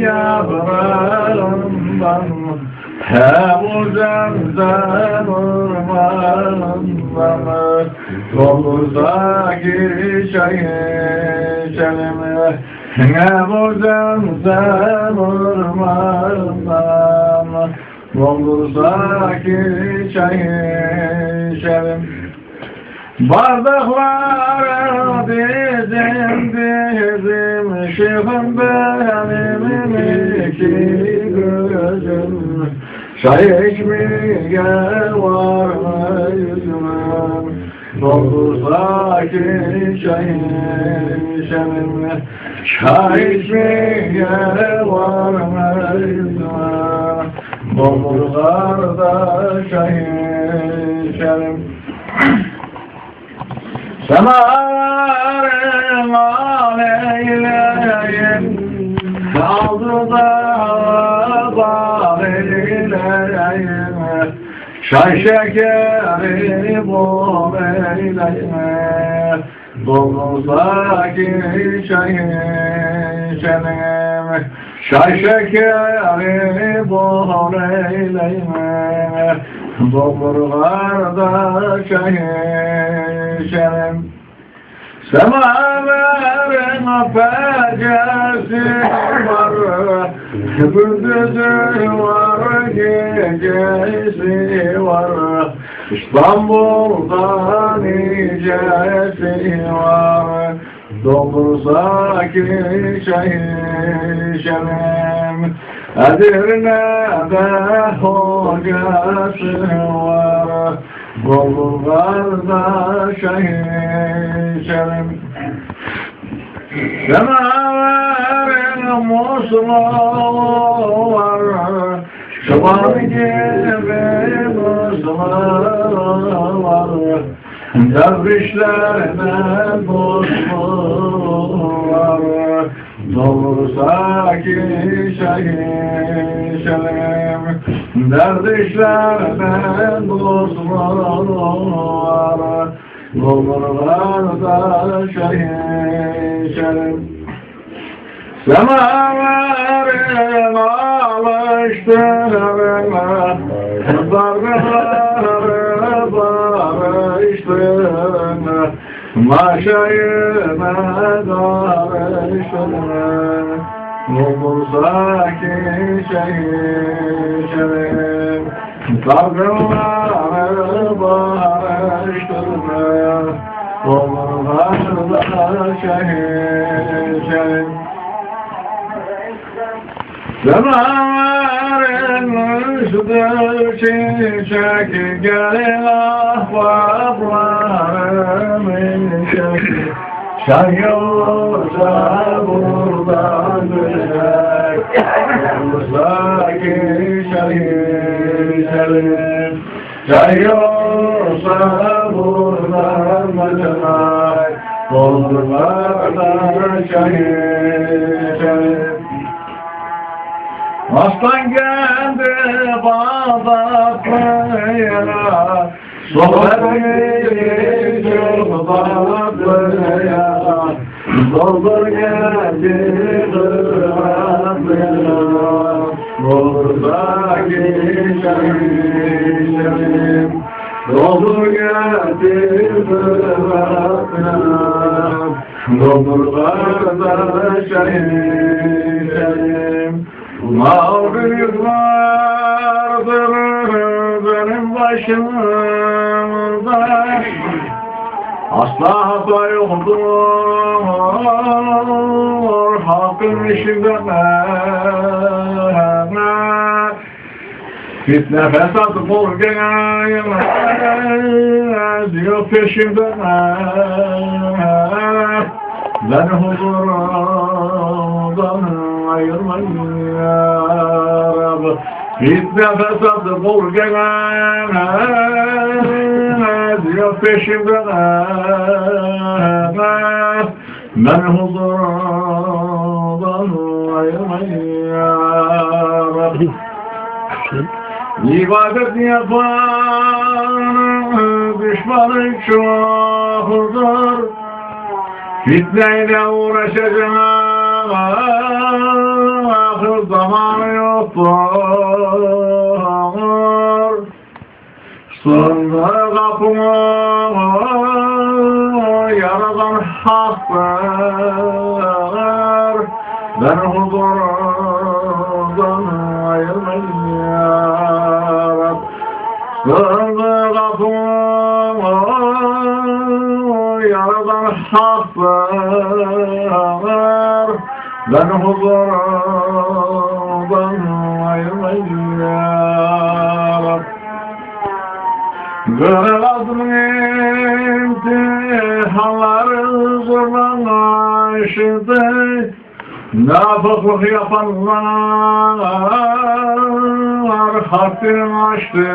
yaprağından Hem uzaktan ormandan Dolursa gir çayı içelim Hem uzaktan ormandan Dolursa gir çayı içelim Bardaklara dizim Şeyhim benim iki gözüm? Çay içmeye var mı yüzüm Doldursa ki çay içelim Çay içmeye var mı yüzüm Doldursa çay içelim Semarım aleyleyim Kaldı da bağleyleyim Çay şekeri bol eyleyim. Dolursa ki çay içelim Çay şekeri bol eyleyim Dolurlarda çay içelim Semaverin pecesi var Gündüzü var gecesi var. İstanbul'da nicesi var Dolursa ki çay içelim Edirne'de hocası var. Bollularda şehir Semaverin muslu var. Şuban gibi Dervişlerine muslu var Dolursa ki şehir Derdişlerine dostlar Dolurlarda şehir Semaverin alıştırma Darbeleri barıştırma Maşayına darıştırma Olursa ki şehir Kavgaları barıştırma Olursa şehir Zamanın üstü çiçek gelin ahbaplarımın çeki Şan yolsa buradan döner Yolsa ki şehir Şan yolsa buradan Doldurmadan şehir Aslan geldi Bağdatlı'ya Sohbet ediyor Bağdatlı'ya Doldur geldi Bağdatlı'ya Buradaki şehrim Doldur geldi Bağdatlı'ya Doldur Bağdatlı'ya şehrim Mağrurlardır benim başımda Asla hata yoktur hakkın işinde Fitne fesat gelmez yok peşimde Beni huzurumdan ayırmayın ya Rab Fitne fesat bol gelmez yok peşimde Beni huzurumdan ayırmayın ya Rab İbadet yapan düşmanı çoktur Fitneyle uğraşacağım zaman yoktur. Sındır kapımı yaradan haktır. Ben huzurdan ayrılmayın ya Rab. Kapımı yaradan haktır. Ben huzurdan ya Rab. Kırılazım imtihanları zorlan aşıdı Nafıklık yapanlar haddini aştı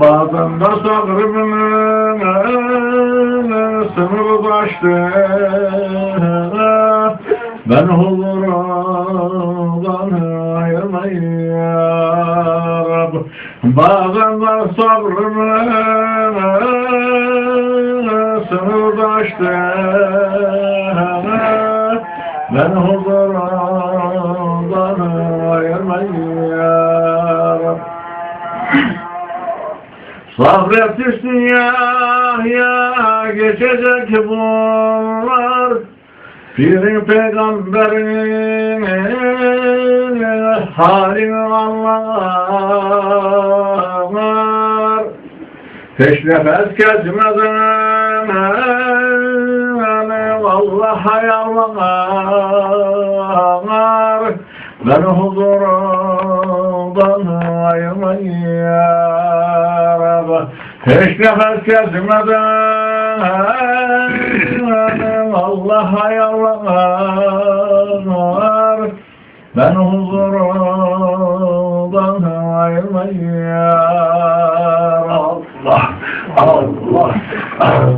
Bazen de sabrımın sınırı taştı Ben huzurdan ayırmayın ya Rab Bazen de sabrımın sınırı taştı Ben huzurdan ayırmayın Sabretsin ya ya geçecek bunlar. Pirin peygamberin halini anlar Peş nefes kesmeden vallahi yalvar Ben huzurundan yoldan ayırmayıp hiç nefes kesmeden Allah'a yalvar ben huzurundan ayırmayıp Allah Allah Allah.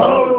Allah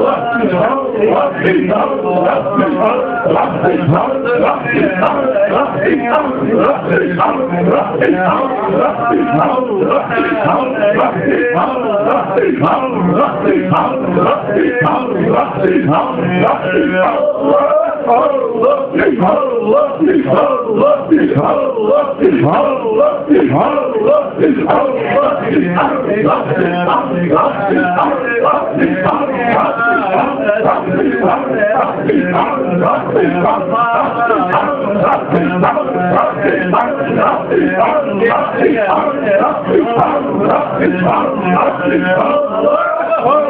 Allah Oh,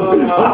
Allah